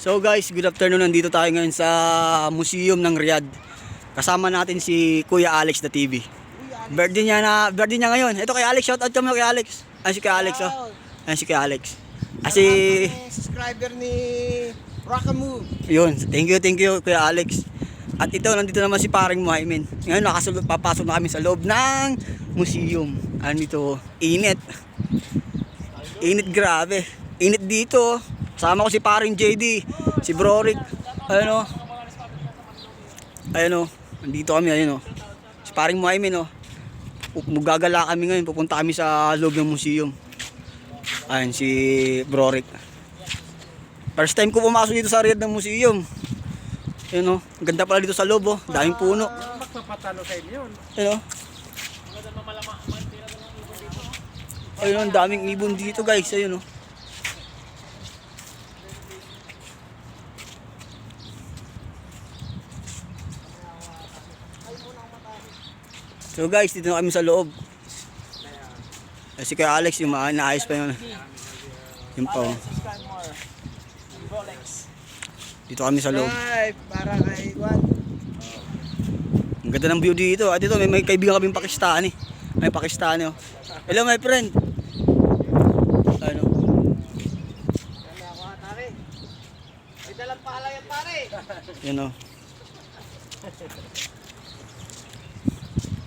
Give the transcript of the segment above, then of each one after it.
So guys, good afternoon. Nandito tayo ngayon sa Museum ng Riyadh. Kasama natin si Kuya Alex the TV. Birthday niya na, birthday niya ngayon. Ito kay Alex, shout out kami kay Alex. Ay si kay Alex oh. Ay si kay Alex. Kasi subscriber ni Rockamove. yun, thank you, thank you Kuya Alex. At ito, nandito naman si paring Muhaimin. Ngayon, nakasulot, papasok na kami sa loob ng museum. Ano dito? Init. Init grabe. Init dito. Sama ko si paring JD, si Broric. Ayun o. Ayun o. Nandito kami, ayun o. Si paring Muhaimin o. Magagala kami ngayon. Pupunta kami sa loob ng museum. Ayun, si Broric. First time ko pumasok dito sa Riyadh ng museum. Ayun o. Ang ganda pala dito sa loob o. Daming puno. Magpapatalo sa inyo yun. Ayun o. Ayun o, ang daming ibon dito guys. Ayun o. So guys, dito na kami sa loob. Eh, Si Kuya Alex, yung mga naayos pa yun. Yung pa oh. Dito kami sa loob. Ay, para kay Juan. Ang ganda ng view dito. At dito may, may kaibigan kaming Pakistani. May Pakistani oh. Hello my friend. Ano? Yan pare. Yan oh.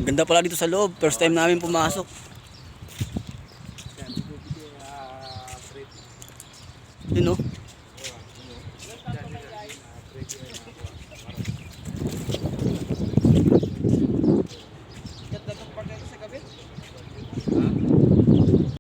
Ganda pala dito sa loob. First time namin pumasok. Yun oh.